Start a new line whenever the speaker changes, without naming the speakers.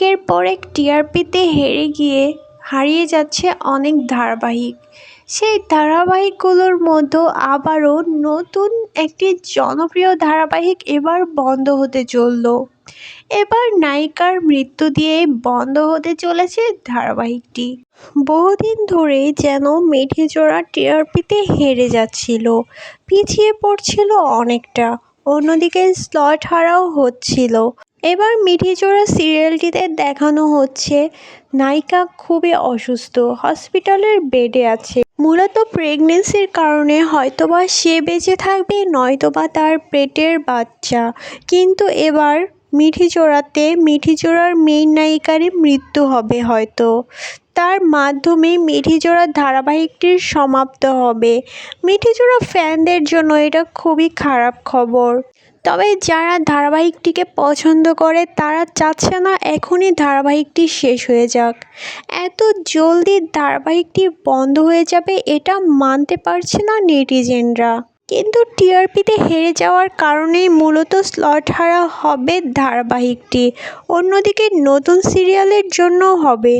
একের পর এক টিআরপিতে হেরে গিয়ে হারিয়ে যাচ্ছে অনেক ধারাবাহিক। সেই ধারাবাহিকগুলোর মধ্যে আবারও নতুন একটি জনপ্রিয় ধারাবাহিক এবার বন্ধ হতে চলল। এবার নায়িকার মৃত্যু দিয়ে বন্ধ হতে চলেছে ধারাবাহিকটি। বহুদিন ধরেই যেন মেঠেজোড়া টিআরপিতে হেরে যাচ্ছিল, পিছিয়ে পড়ছিল অনেকটা, অন্যদিকে স্লট হারাও হচ্ছিল। এবার মিঠিজোড়া সিরিয়ালটিতে দেখানো হচ্ছে, নায়িকা খুবই অসুস্থ, হসপিটালের বেডে আছে। মূলত প্রেগনেন্সির কারণে হয়তোবা সে বেঁচে থাকবে, নয়তোবা তার পেটের বাচ্চা। কিন্তু এবার মিঠিজোড়াতে মিঠিজোড়ার মেইন নায়িকারই মৃত্যু হবে হয়তো। তার মাধ্যমে মিঠিজোড়া ধারাবাহিকটির সমাপ্ত হবে। মিঠিজোড়া ফ্যানদের জন্য এটা খুবই খারাপ খবর। তবে যারা ধারাবাহিকটিকে পছন্দ করে, তারা চাচ্ছে না এখনই ধারাবাহিকটি শেষ হয়ে যাক। এত জলদি ধারাবাহিকটি বন্ধ হয়ে যাবে, এটা মানতে পারছে না নেটিজেনরা। কিন্তু টিআরপিতে হেরে যাওয়ার কারণেই মূলত স্লট হারা হবে ধারাবাহিকটি। অন্যদিকে নতুন সিরিয়ালের জন্য হবে।